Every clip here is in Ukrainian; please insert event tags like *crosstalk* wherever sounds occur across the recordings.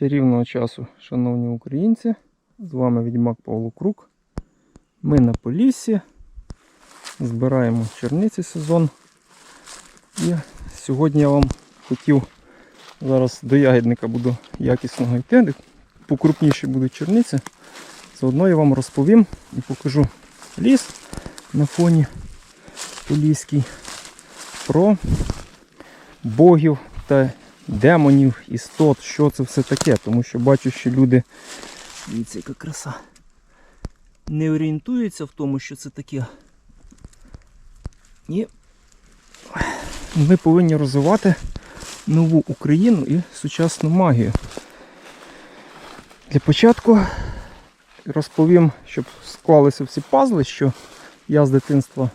Чарівного часу, шановні українці. З вами відьмак Павло Крук. Ми на Поліссі. Збираємо черниці сезон. І сьогодні я вам хотів зараз до ягідника буду якісного йти, покрупніші будуть черниці. Заодно я вам розповім і покажу ліс на фоні поліський про богів та демонів, істот, що це все таке, тому що бачу, що люди, дивіться, яка краса, не орієнтуються в тому, що це таке. І ми повинні розвивати нову Україну і сучасну магію. Для початку розповім, щоб склалися всі пазли, що я з дитинства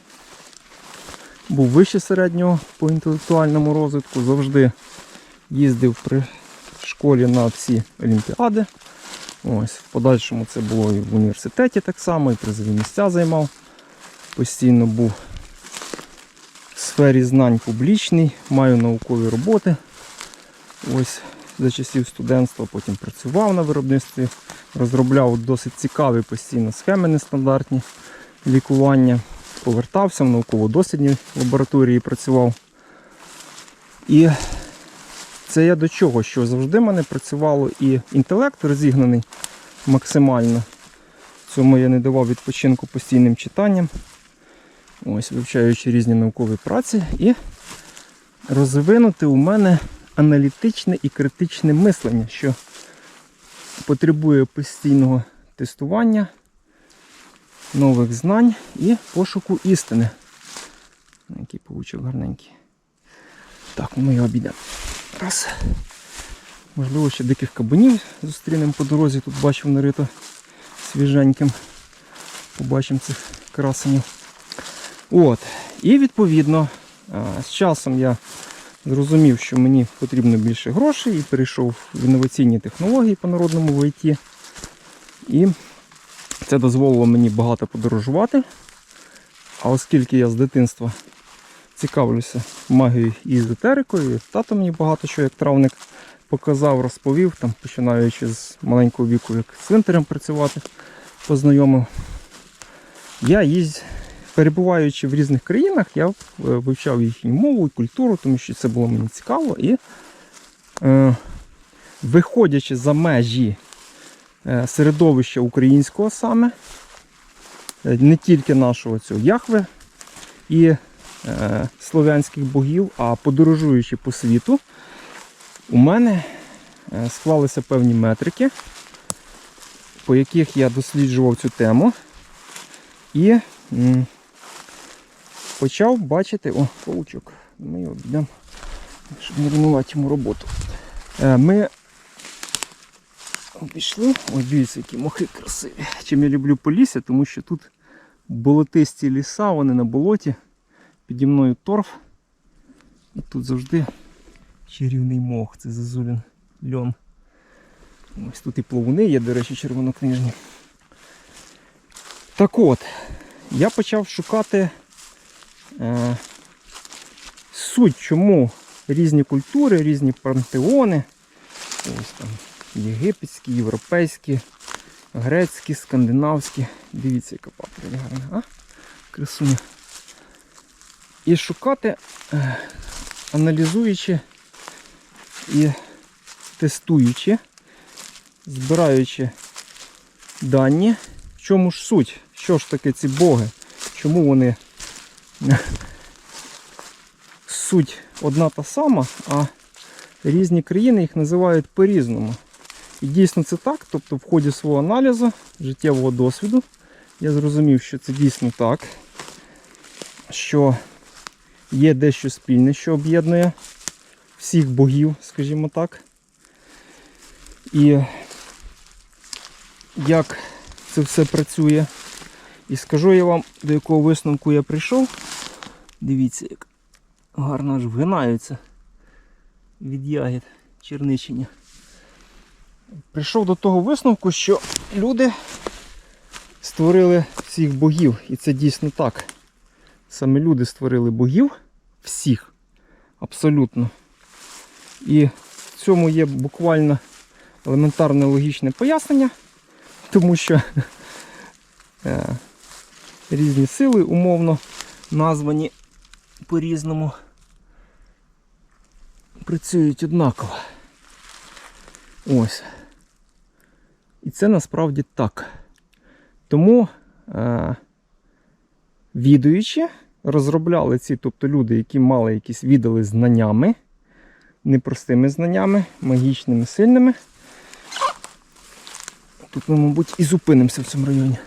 був вище середнього по інтелектуальному розвитку, завжди їздив при школі на всі олімпіади. Ось, в подальшому це було і в університеті так само, і призові місця займав. Постійно був в сфері знань публічний, маю наукові роботи. Ось за часів студентства потім працював на виробництві, розробляв досить цікаві постійно схеми нестандартні лікування. Повертався в науково-дослідній лабораторії працював. І це я до чого? Що завжди в мене працювало і інтелект розігнаний максимально. Цьому я не давав відпочинку постійним читанням. Ось, вивчаючи різні наукові праці, і розвинути у мене аналітичне і критичне мислення, що потребує постійного тестування, нових знань і пошуку істини. Який павучок гарненький. Так, ну ми його обійдемо. Раз. Можливо, ще диких кабанів зустрінемо по дорозі. Тут бачив нарито свіженьким. Побачимо цих красенів. От. І відповідно, з часом я зрозумів, що мені потрібно більше грошей і перейшов в інноваційні технології по народному в ІТ. І це дозволило мені багато подорожувати. А оскільки я з дитинства цікавлюся магією і езотерикою, тато мені багато що як травник показав, розповів, там, починаючи з маленького віку, як цвинтарем працювати, познайомив. Я їздь, перебуваючи в різних країнах, я е, вивчав їхню мову і культуру, тому що це було мені цікаво. І е, виходячи за межі е, середовища українського саме, е, не тільки нашого цього Яхве і слов'янських богів, а подорожуючи по світу, у мене е, склалися певні метрики, по яких я досліджував цю тему. І почав бачити, о, паучок, ми його обійдемо, щоб не руйнувати йому роботу. Е, Ми обійшли, ось дивіться, які мохи красиві. Чим я люблю полісся, тому що тут болотисті ліса, вони на болоті, піді мною торф. І тут завжди чарівний мох, це зазулін льон. Ось тут і плавуни є, до речі, червонокнижні. Так от, я почав шукати е, суть, чому різні культури, різні пантеони, ось там єгипетські, європейські, грецькі, скандинавські. Дивіться, яка паприка гарна, а? Красуня. І шукати, е, аналізуючи і тестуючи, збираючи дані, в чому ж суть, що ж таке ці боги, чому вони? Суть одна та сама, а різні країни їх називають по-різному. І дійсно це так, тобто в ході свого аналізу, життєвого досвіду, я зрозумів, що це дійсно так, що є дещо спільне, що об'єднує всіх богів, скажімо так. І як це все працює. І скажу я вам, до якого висновку я прийшов. Дивіться, як гарно аж вгинаються від ягід черничення. Прийшов до того висновку, що люди створили всіх богів. І це дійсно так. Саме люди створили богів всіх. Абсолютно. І в цьому є буквально елементарне логічне пояснення, тому що е, різні сили умовно названі по-різному працюють однаково. Ось. І це насправді так. Тому е, відуючи, розробляли ці, тобто люди, які мали якісь віддали знаннями, непростими знаннями, магічними, сильними. Тут ми, мабуть, і зупинимося в цьому районі.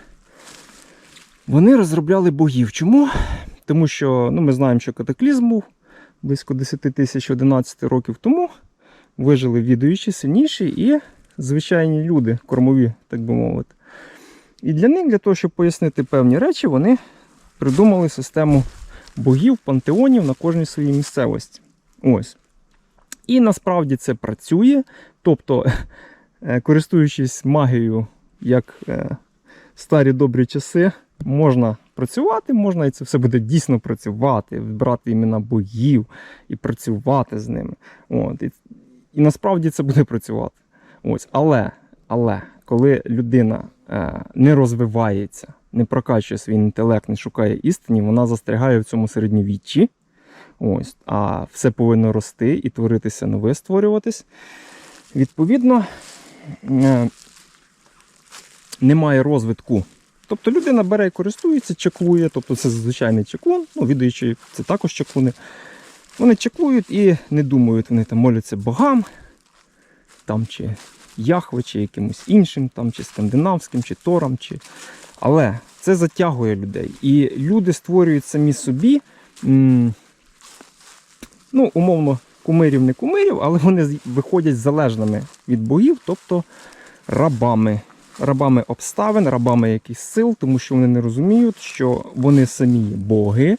Вони розробляли богів. Чому? Тому що ну, ми знаємо, що катаклізм був близько 10 тисяч 11 років тому. Вижили відуючі, сильніші і звичайні люди, кормові, так би мовити. І для них, для того, щоб пояснити певні речі, вони придумали систему богів, пантеонів на кожній своїй місцевості. Ось. І насправді це працює. Тобто, е, користуючись магією, як е, старі добрі часи, можна працювати, можна і це все буде дійсно працювати, брати імена богів і працювати з ними. От. І, і насправді це буде працювати. Ось. Але, але коли людина е, не розвивається, не прокачує свій інтелект, не шукає істині, вона застрягає в цьому середньовіччі. Ось, а все повинно рости і творитися нове, створюватись. Відповідно, е, немає розвитку. Тобто людина бере і користується, чаклує, тобто це звичайний чаклун, ну, відуючи, це також чаклуни. Вони чаклують і не думають, вони там моляться богам, там чи Яхве, чи якимось іншим, там, чи скандинавським, чи Торам. Чи... Але це затягує людей. І люди створюють самі собі, м, ну, умовно, кумирів не кумирів, але вони виходять залежними від богів, тобто рабами. Рабами обставин, рабами якихось сил, тому що вони не розуміють, що вони самі боги,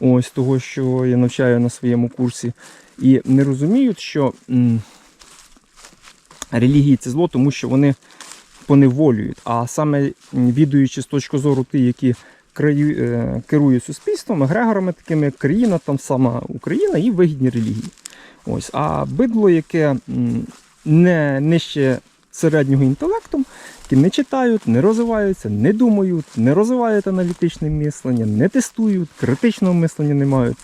ось того, що я навчаю на своєму курсі, і не розуміють, що м, релігії це зло, тому що вони поневолюють. А саме відуючи з точки зору ті, які е, керують суспільством, егрегорами, такими як країна, там сама Україна і вигідні релігії. Ось. А бидло, яке не нижче середнього інтелектом, які не читають, не розвиваються, не думають, не розвивають аналітичне мислення, не тестують, критичного мислення не мають.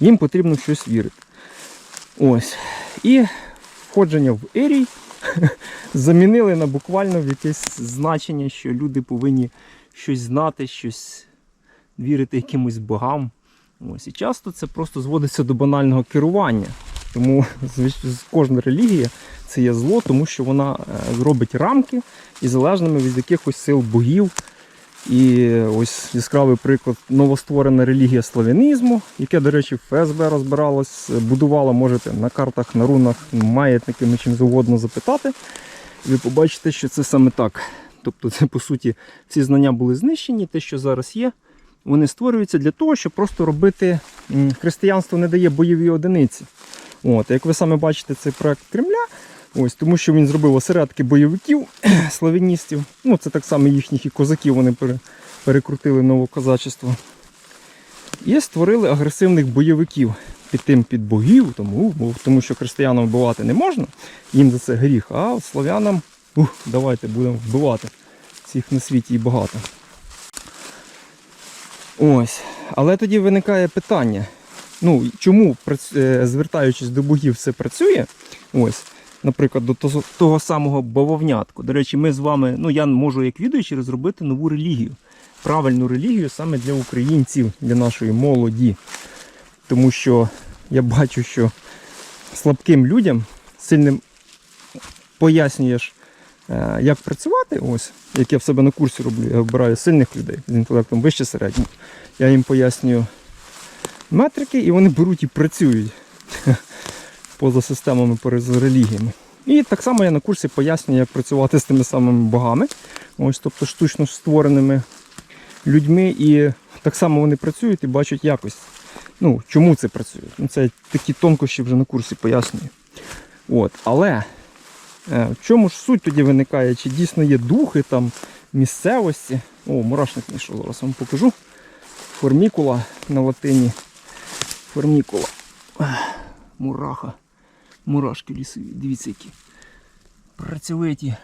Їм потрібно в щось вірити. Ось. І входження в ерій *laughs* замінили на буквально в якесь значення, що люди повинні щось знати, щось вірити якимось богам. Ось. І часто це просто зводиться до банального керування. Тому кожна релігія це є зло, тому що вона е, робить рамки і залежними від якихось сил богів. І ось яскравий приклад новостворена релігія славянізму, яке, до речі, ФСБ розбиралось, будувало, можете на картах, на рунах, маятниками чим завгодно запитати. І ви побачите, що це саме так. Тобто, це по суті всі знання були знищені, те, що зараз є, вони створюються для того, щоб просто робити християнство не дає бойові одиниці. От, як ви саме бачите, це проект Кремля. Ось, тому що він зробив осередки бойовиків, *clears throat* славяністів. Ну, це так само їхніх і козаків вони пере- перекрутили новокозачество. І створили агресивних бойовиків під тим під богів, тому, тому що християнам вбивати не можна, їм за це гріх, а от славянам ух, давайте будемо вбивати. Всіх на світі і багато. Ось. Але тоді виникає питання. Ну, чому, е, звертаючись до богів, це працює? Ось, наприклад, до того, того самого бавовнятку. До речі, ми з вами, ну я можу як відуючий розробити нову релігію. Правильну релігію саме для українців, для нашої молоді. Тому що я бачу, що слабким людям сильним пояснюєш, е, як працювати, ось, як я в себе на курсі роблю, я обираю сильних людей з інтелектом вище середнього. Я їм пояснюю метрики, і вони беруть і працюють поза системами, поза релігіями. І так само я на курсі пояснюю, як працювати з тими самими богами, ось, тобто штучно створеними людьми. І так само вони працюють і бачать якість. Ну, чому це працює? Ну, це такі тонкощі вже на курсі пояснюю. От. Але е, в чому ж суть тоді виникає? Чи дійсно є духи там місцевості? О, мурашник знайшов, зараз вам покажу. Формікула на латині. Формікула. Мураха. Мурашки лісові. Дивіться які. працьовиті.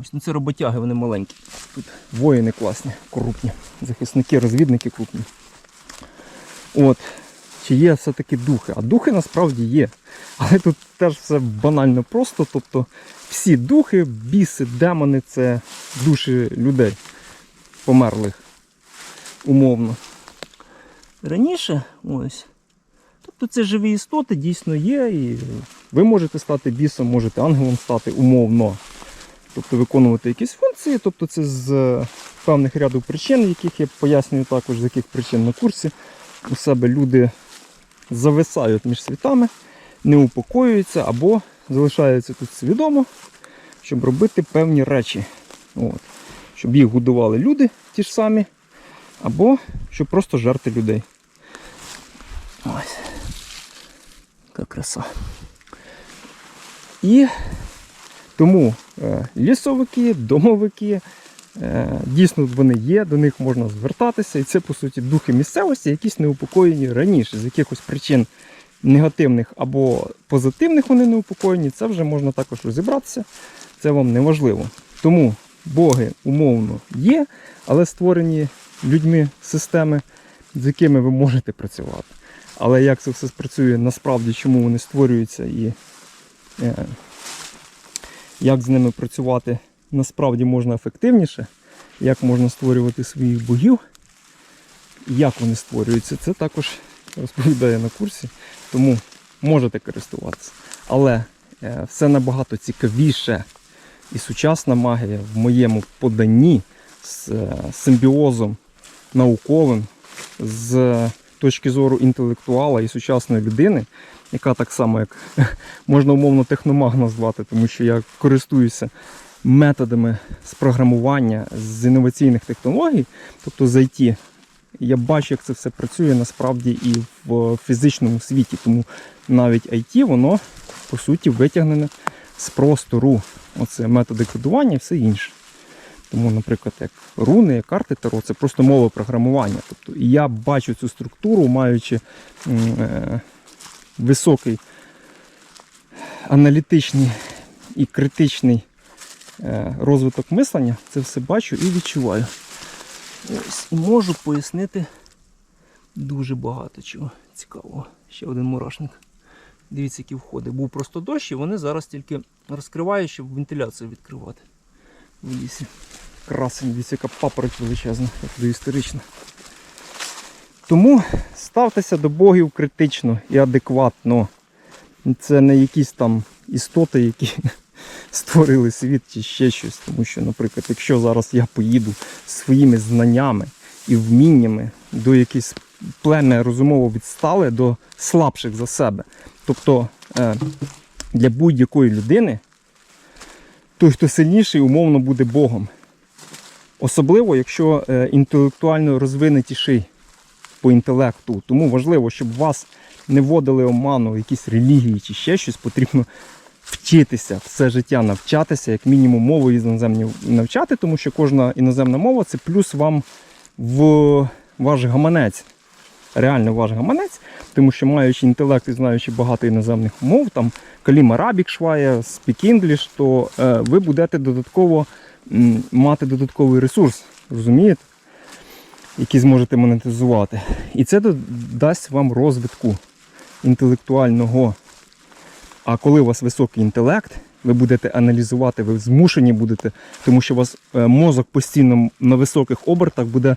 Ось, ну це роботяги, вони маленькі. Тут воїни класні, крупні. Захисники, розвідники крупні. От. Чи є все-таки духи? А духи насправді є. Але тут теж все банально просто. Тобто всі духи, біси, демони це душі людей померлих. Умовно. Раніше ось. Тобто це живі істоти дійсно є, і ви можете стати бісом, можете ангелом стати умовно. Тобто виконувати якісь функції, тобто це з е, певних ряду причин, яких я пояснюю також, з яких причин на курсі. У себе люди зависають між світами, не упокоюються або залишаються тут свідомо, щоб робити певні речі. От. Щоб їх годували люди ті ж самі, або щоб просто жерти людей. Ось. Яка краса. І тому е, лісовики, домовики, е, дійсно вони є, до них можна звертатися. І це, по суті, духи місцевості, якісь неупокоєні раніше, з якихось причин негативних або позитивних вони неупокоєні, це вже можна також розібратися. Це вам не важливо. Тому боги умовно є, але створені людьми системи, з якими ви можете працювати. Але як це все спрацює насправді, чому вони створюються і е, як з ними працювати насправді можна ефективніше, як можна створювати своїх богів, як вони створюються, це також розповідає на курсі, тому можете користуватися. Але е, все набагато цікавіше і сучасна магія в моєму поданні з е, симбіозом науковим, з точки зору інтелектуала і сучасної людини, яка так само, як *laughs* можна умовно техномаг назвати, тому що я користуюся методами з програмування, з інноваційних технологій, тобто з IT. Я бачу, як це все працює насправді і в фізичному світі, тому навіть IT, воно по суті витягнене з простору. Оце методи кодування і все інше. Тому, наприклад, як руни, як карти Таро, це просто мова програмування. Тобто, я бачу цю структуру, маючи е, високий аналітичний і критичний е, розвиток мислення, це все бачу і відчуваю. Ось, і можу пояснити дуже багато чого цікавого. Ще один мурашник. Дивіться, які входи. Був просто дощ, і вони зараз тільки розкривають, щоб вентиляцію відкривати в лісі. Красень, дивіться, яка папороть величезна, як доісторична. Тому ставтеся до богів критично і адекватно. Це не якісь там істоти, які *laughs* створили світ чи ще щось. Тому що, наприклад, якщо зараз я поїду своїми знаннями і вміннями до якихось плем'я розумово відстале до слабших за себе. Тобто е, для будь-якої людини той, хто сильніший, умовно буде Богом. Особливо, якщо е, інтелектуально розвинутіший по інтелекту. Тому важливо, щоб вас не вводили оману, якісь релігії чи ще щось, потрібно вчитися все життя навчатися, як мінімум мову іноземні навчати, тому що кожна іноземна мова це плюс вам в ваш гаманець. Реально ваш гаманець, тому що маючи інтелект і знаючи багато іноземних мов, там Каліма Рабік Швая, Speak English, то е, ви будете додатково мати додатковий ресурс, розумієте? Який зможете монетизувати. І це дасть вам розвитку інтелектуального. А коли у вас високий інтелект, ви будете аналізувати, ви змушені будете, тому що у вас е, мозок постійно на високих обертах буде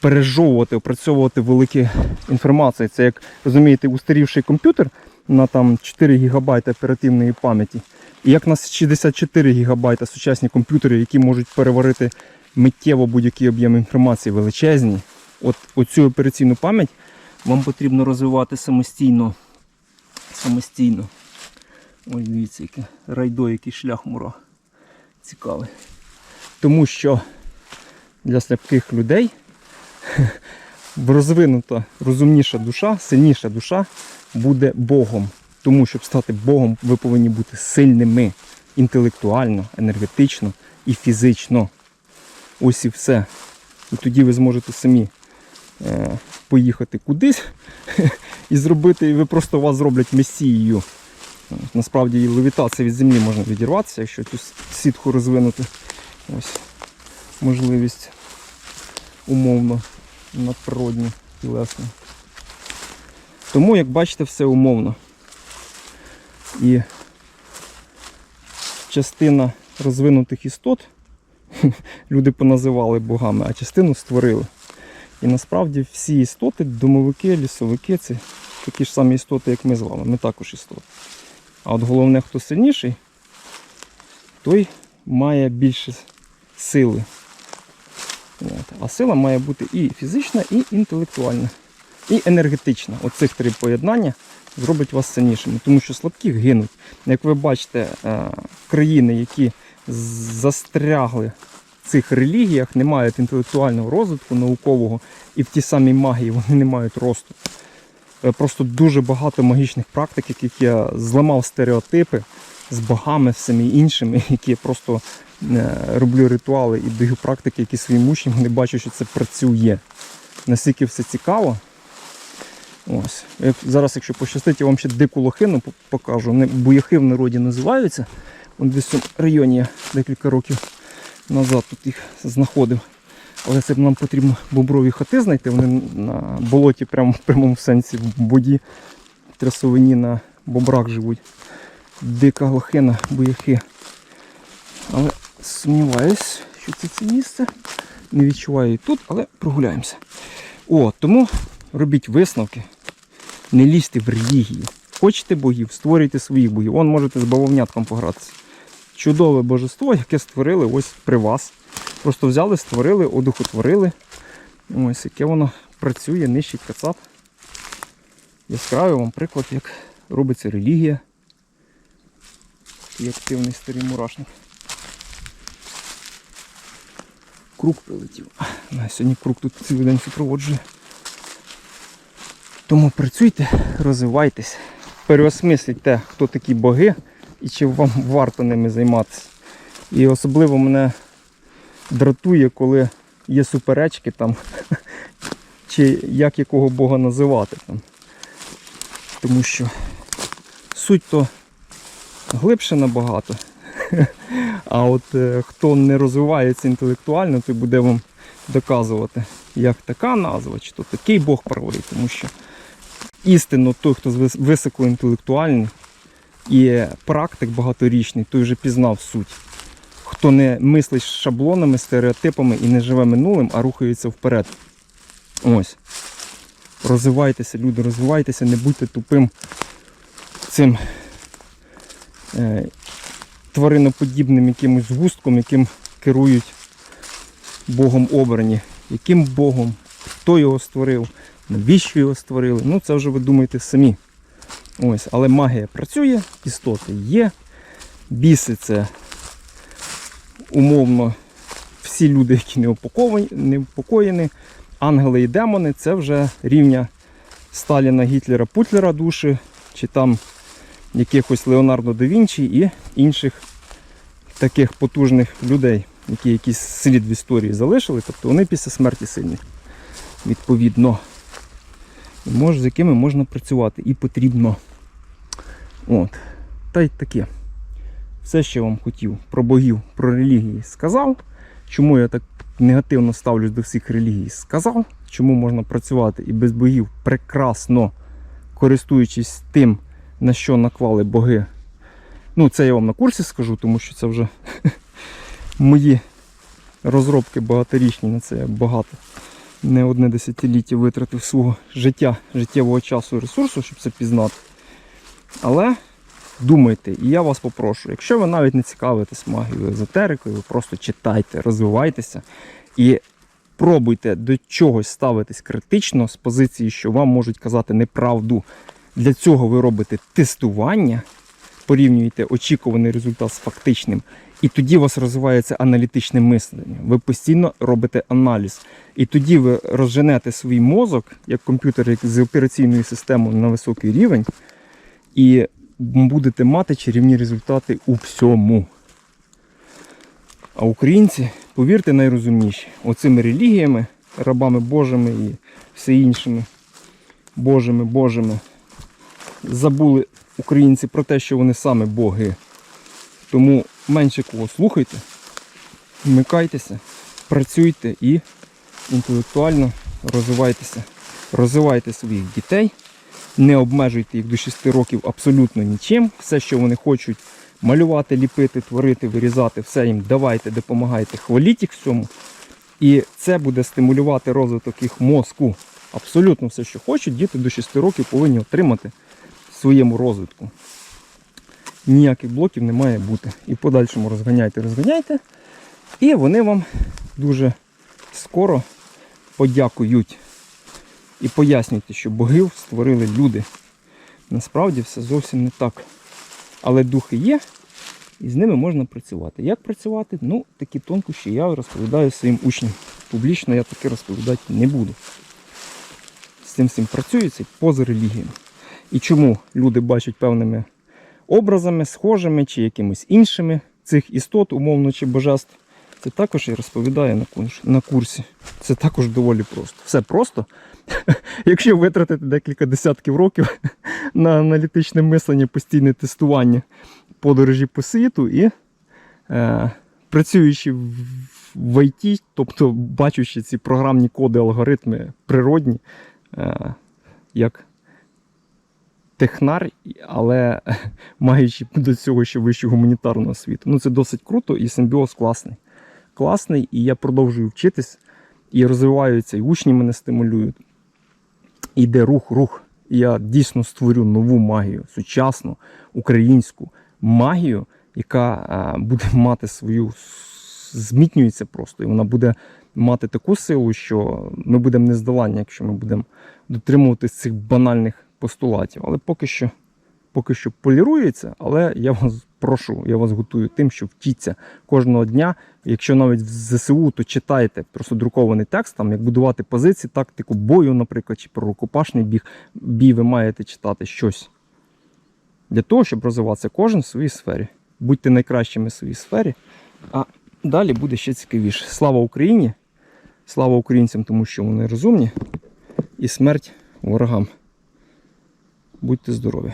пережовувати, опрацьовувати великі інформації. Це як розумієте, устарівший комп'ютер на там 4 ГБ оперативної пам'яті. І як у нас 64 ГБ сучасні комп'ютери, які можуть переварити миттєво будь-який об'єм інформації величезні. От оцю операційну пам'ять вам потрібно розвивати самостійно. Самостійно. Ось дивіться, яке райдо, який шлях мура. Цікавий. Тому що для слабких людей *laughs* розвинута розумніша душа, сильніша душа буде Богом. Тому, щоб стати Богом, ви повинні бути сильними інтелектуально, енергетично і фізично. Ось і все. І тоді ви зможете самі е, поїхати кудись *laughs* і зробити, і ви просто вас зроблять месією. Насправді і левітація від землі можна відірватися, якщо цю сітку розвинути. Ось можливість умовно надприродні тілесні. Тому, як бачите, все умовно. І частина розвинутих істот *laughs* люди поназивали богами, а частину створили. І насправді всі істоти, домовики, лісовики це такі ж самі істоти, як ми з вами. Ми також істоти. А от головне, хто сильніший, той має більше сили. А сила має бути і фізична, і інтелектуальна, і енергетична. Оцих три поєднання зробить вас сильнішими, тому що слабкі гинуть. Як ви бачите, е, країни, які застрягли в цих релігіях, не мають інтелектуального розвитку, наукового, і в тій самій магії вони не мають росту. Е, Просто дуже багато магічних практик, яких я зламав стереотипи з богами, всіми іншими, *laughs* які просто роблю ритуали і даю практики, які своїм учням не бачу, що це працює. Настільки все цікаво. Ось. Як- Зараз, якщо пощастить, я вам ще дику лохину покажу. Вони буяхи в народі називаються. Вон десь в цьому районі я декілька років назад тут їх знаходив. Але це нам потрібно боброві хати знайти. Вони на болоті, прямо в прямому сенсі в воді, трясовині на бобрах живуть. Дика лохина, буяхи. Але сумніваюсь, що це це місце. Не відчуваю її тут, але прогуляємося. О, тому робіть висновки. Не лізьте в релігії. Хочете богів, створюйте своїх богів. Вон можете з бавовнятком погратися. Чудове божество, яке створили ось при вас. Просто взяли, створили, одухотворили. Ось яке воно працює, нищить кацап. Яскравий вам приклад, як робиться релігія. Такий активний старий мурашник. Круг прилетів. На, сьогодні круг тут цілий день супроводжує. Тому працюйте, розвивайтесь, переосмисліть хто такі боги і чи вам варто ними займатися. І особливо мене дратує, коли є суперечки там, *laughs* чи як якого Бога називати там. Тому що суть то глибше набагато. А от е, хто не розвивається інтелектуально, той буде вам доказувати, як така назва, чи то такий Бог правий, тому що істинно той, хто вис- високоінтелектуальний і практик багаторічний, той вже пізнав суть. Хто не мислить шаблонами, стереотипами і не живе минулим, а рухається вперед. Ось. Розвивайтеся, люди, розвивайтеся, не будьте тупим цим е, твариноподібним якимось згустком, яким керують Богом обрані. Яким Богом, хто його створив, навіщо його створили. Ну це вже ви думаєте самі. Ось, але магія працює, істоти є. Біси це умовно всі люди, які не не упокоєні. Ангели і демони це вже рівня Сталіна, Гітлера, Путлера душі, чи там якихось Леонардо да Вінчі і інших таких потужних людей, які якийсь слід в історії залишили, тобто вони після смерті сильні. Відповідно. Мож, з якими можна працювати і потрібно. От. Та й таке. Все, що я вам хотів про богів, про релігії сказав. Чому я так негативно ставлюсь до всіх релігій, сказав. Чому можна працювати і без богів прекрасно користуючись тим, на що наклали боги. Ну, це я вам на курсі скажу, тому що це вже *laughs* мої розробки багаторічні на це я багато. Не одне десятиліття витратив свого життя, життєвого часу і ресурсу, щоб це пізнати. Але думайте, і я вас попрошу, якщо ви навіть не цікавитесь магією, езотерикою, ви просто читайте, розвивайтеся і пробуйте до чогось ставитись критично з позиції, що вам можуть казати неправду. Для цього ви робите тестування, порівнюєте очікуваний результат з фактичним, і тоді у вас розвивається аналітичне мислення. Ви постійно робите аналіз. І тоді ви розженете свій мозок, як комп'ютер з операційною системою на високий рівень, і будете мати чарівні результати у всьому. А українці, повірте, найрозумніші. Оцими релігіями, рабами Божими і все іншими Божими, Божими. Забули українці про те, що вони саме боги. Тому менше кого слухайте, вмикайтеся, працюйте і інтелектуально розвивайтеся. Розвивайте своїх дітей, не обмежуйте їх до 6 років абсолютно нічим. Все, що вони хочуть малювати, ліпити, творити, вирізати, все їм давайте, допомагайте, хваліть їх в цьому. І це буде стимулювати розвиток їх мозку. Абсолютно все, що хочуть, діти до 6 років повинні отримати своєму розвитку. Ніяких блоків не має бути. І в подальшому розганяйте, розганяйте. І вони вам дуже скоро подякують. І пояснюйте, що богів створили люди. Насправді все зовсім не так. Але духи є, і з ними можна працювати. Як працювати? Ну, такі тонкощі я розповідаю своїм учням. Публічно я таке розповідати не буду. З цим всім працюється поза релігією. І чому люди бачать певними образами, схожими чи якимись іншими цих істот, умовно чи божеств, це також я розповідаю на курсі. Це також доволі просто. Все просто. *laughs* Якщо витратити декілька десятків років *laughs* на аналітичне мислення, постійне тестування подорожі по світу і е, працюючи в, ІТ, тобто бачучи ці програмні коди, алгоритми природні, е, як технар, але *laughs* маючи до цього ще вищу гуманітарну освіту. Ну це досить круто і симбіоз класний. Класний, і я продовжую вчитись і розвиваються, і учні мене стимулюють. Іде рух, рух. Я дійсно створю нову магію, сучасну українську магію, яка е, буде *laughs* мати свою змітнюється просто, і вона буде мати таку силу, що ми будемо нездоланні, якщо ми будемо дотримуватись цих банальних постулатів. Але поки що, поки що полірується, але я вас прошу, я вас готую тим, що вчіться кожного дня. Якщо навіть в ЗСУ, то читайте просто друкований текст, там як будувати позиції, тактику бою, наприклад, чи про рукопашний біг, бій, ви маєте читати щось для того, щоб розвиватися кожен в своїй сфері. Будьте найкращими в своїй сфері, а далі буде ще цікавіше. Слава Україні! Слава українцям, тому що вони розумні, і смерть ворогам. Будьте здорові!